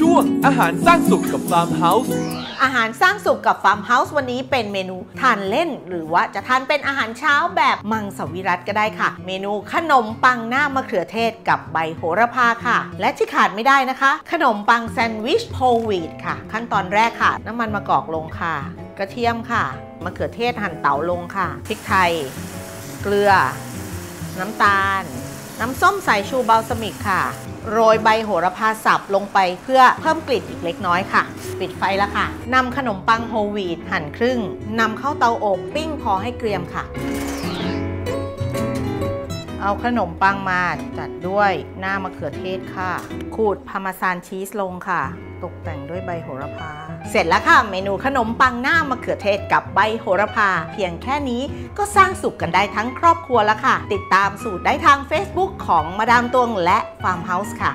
ช่วงอาหารสร้างสุขกับฟาร์มเฮาส์อาหารสร้างสุขกับฟาร์มเฮาส์วันนี้เป็นเมนูทานเล่น หรือว่าจะทานเป็นอาหารเช้าแบบมังสวิรัตก็ได้ค่ะ เมนูขนมปังหน้ามะเขือเทศกับใบโหระพาค่ะ และที่ขาดไม่ได้นะคะ ขนมปังแซนด์วิชโฮลวีตค่ะ ขั้นตอนแรกค่ะ น้ำมันมะกอกลงค่ะ กระเทียมค่ะมะเขือเทศหั่นเต๋าลงค่ะพริกไทย เกลือ น้ำตาล น้ำส้มสายชูบัลซามิกค่ะ โรยใบโหระพาสับลงไปเพื่อเพิ่มกลิ่นอีกเล็กน้อยค่ะ ปิดไฟแล้วค่ะนำขนมปังโฮลวีตหั่นครึ่งนำเข้าเตาอบปิ้งพอให้เกรียมค่ะ เอาขนมปังมาจัดด้วยหน้ามะเขือเทศค่ะ ขูดพาร์มาซานชีสลงค่ะ ตกแต่งด้วยใบโหระพา เสร็จแล้วค่ะ เมนูขนมปังหน้ามะเขือเทศกับใบโหระพา เพียงแค่นี้ก็สร้างสุขกันได้ทั้งครอบครัวแล้วค่ะ ติดตามสูตรได้ทาง Facebook ของมาดามตวงและฟาร์มเฮาส์ค่ะ